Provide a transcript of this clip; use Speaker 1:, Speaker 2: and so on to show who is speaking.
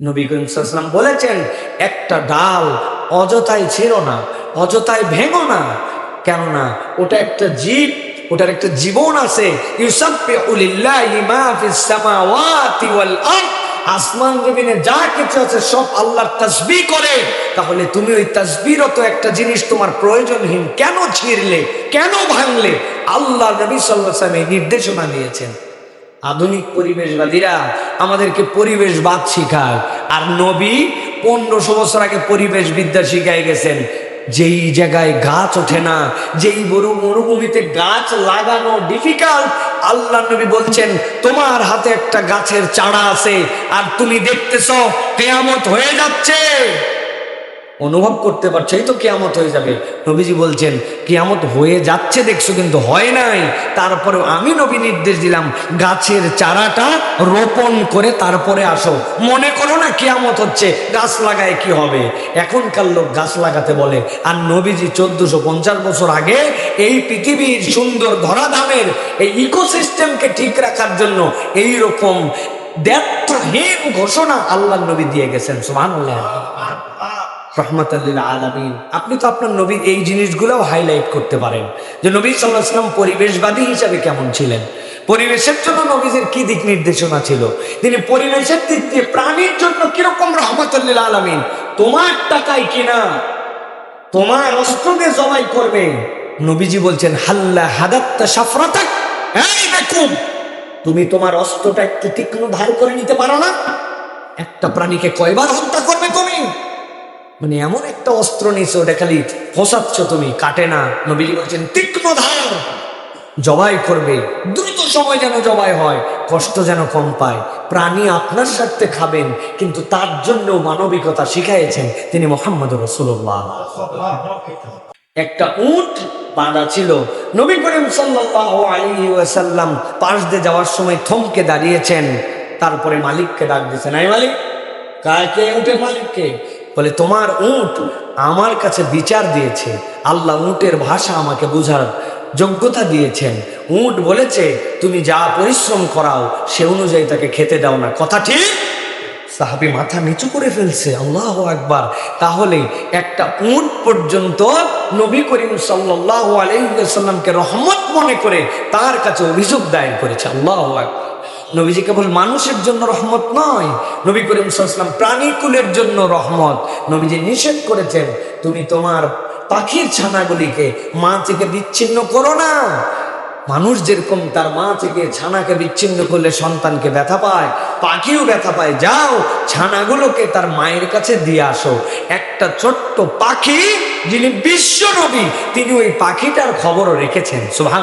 Speaker 1: নবী বলেছেন, একটা ডাল অযথায় ছিল না অযথায় ভেঙো না, কেননা ওটা একটা জীব, ওটার একটা জীবন আছে। আসমান জমিনে যা কিছু আছে সব আল্লাহর তাসবিহ করে। তাহলে তুমি ওই তাসবিরত একটা জিনিস তোমার প্রয়োজনহীন কেন ছিঁড়লে, কেন ভাঙলে? আল্লাহ নবী এই নির্দেশনা দিয়েছেন। আধুনিক পরিবেশবাদীরা আমাদেরকে পরিবেশবাদ শিখায়। আর নবী পনেরোশো বছর আগে পরিবেশ বিদ্যা শিখাই গেছেন, যেই জায়গায় গাছ ওঠে না, যেই বড় মরুভূমিতে গাছ লাগানো ডিফিকাল্ট আল্লাহ নবী বলছেন, তোমার হাতে একটা গাছের চারা আছে, আর তুমি দেখতেছ, কেয়ামত হয়ে যাচ্ছে। অনুভব করতে পারছ, এই তো কেয়ামত হয়ে যাবে। নবীজি বলছেন, কেয়ামত হয়ে যাচ্ছে, দেখছ কিন্তু হয় নাই। তারপরে আমি নবী নির্দেশ দিলাম, গাছের চারাটা রোপণ করে তারপরে আসো। মনে করো না কেয়ামত হচ্ছে, গাছ লাগায় কি হবে? এখনকার লোক গাছ লাগাতে বলে, আর নবীজি চোদ্দশো পঞ্চাশ বছর আগে এই পৃথিবীর সুন্দর ধরাধামের এই ইকোসিস্টেমকে ঠিক রাখার জন্য এই রকম ব্যর্থহীন ঘোষণা আল্লাহ নবী দিয়ে গেছেন সুমান রহমতাল্লিল আলমিন আপনি তো আপনার নবীর এই জিনিসগুলোও হাইলাইট করতে পারেন যে নবী সাল্লাহ পরিবেশবাদী হিসাবে কেমন ছিলেন? পরিবেশের জন্য নবীজের কি দিক নির্দেশনা ছিল? তিনি পরিবেশের দিক দিয়ে প্রাণীর জন্য কীরকম রহমতুল্লিল আলমিন তোমার টাকায় কিনা? তোমার অস্ত্র দিয়ে জবাই করবে? নবীজি বলছেন, হাল্লা হাদাত্তা সাফরাতা এই দেখুন তুমি তোমার অস্ত্রটা একটু তীক্ষ্ণ ধার করে নিতে পারো না। একটা প্রাণীকে কয়বার হত্যা করবে তুমি? মানে এমন একটা অস্ত্র নিছো ওটা খালি ফসাচ্ছ তুমি, কাটে না। নবীজি বলছেন, তীক্ষ্ণ ধার জবাই করবে। দ্রুত সময় যেন জবাই হয়, কষ্ট যেন কম পায়। প্রাণী আপনার স্বার্থে খাবেন, কিন্তু তার জন্য মানবিকতা শিখাইছেন তিনি মোহাম্মদ রসুল্লাহ একটা উট বাঁধা ছিল। নবী করিম ওয়াসাল্লাম পাশ দিয়ে যাওয়ার সময় থমকে দাঁড়িয়েছেন। তারপরে মালিককে ডাক দিয়েছেন, এই মালিক, কাকে? উটের মালিককে? বলে, তোমার উট আমার কাছে বিচার দিয়েছে। আল্লাহ উটের ভাষা আমাকে বোঝার যোগ্যতা দিয়েছেন। উট বলেছে, তুমি যা পরিশ্রম করাও, সে অনুযায়ী তাকে খেতে দাও না। কথা ঠিক? সাহাবি মাথা নিচু করে ফেলছে, আল্লাহ একবার তাহলে একটা উট পর্যন্ত নবী করিম সাল্লাহ আলাইসাল্লামকে রহমত মনে করে তার কাছে অভিযোগ দায়ের করেছে। আল্লাহ একবার নবীজি কেবল মানুষের জন্য রহমত নয়। নবী করিম সাল্লাম প্রাণীকুলের জন্য রহমত। নবীজি নিষেধ করেছেন, তুমি তোমার পাখির ছানাগুলিকে মা থেকে বিচ্ছিন্ন করো না। মানুষ যেরকম তার মা থেকে ছানাকে বিচ্ছিন্ন করলে সন্তানকে ব্যথা পায়, পাখিও ব্যথা পায়, যাও, ছানাগুলোকে তার মায়ের কাছে দিয়ে আসো। একটা ছোট্ট পাখি, যিনি বিশ্ব নবী, তিনি ওই পাখিটার খবরও রেখেছেন। সুহান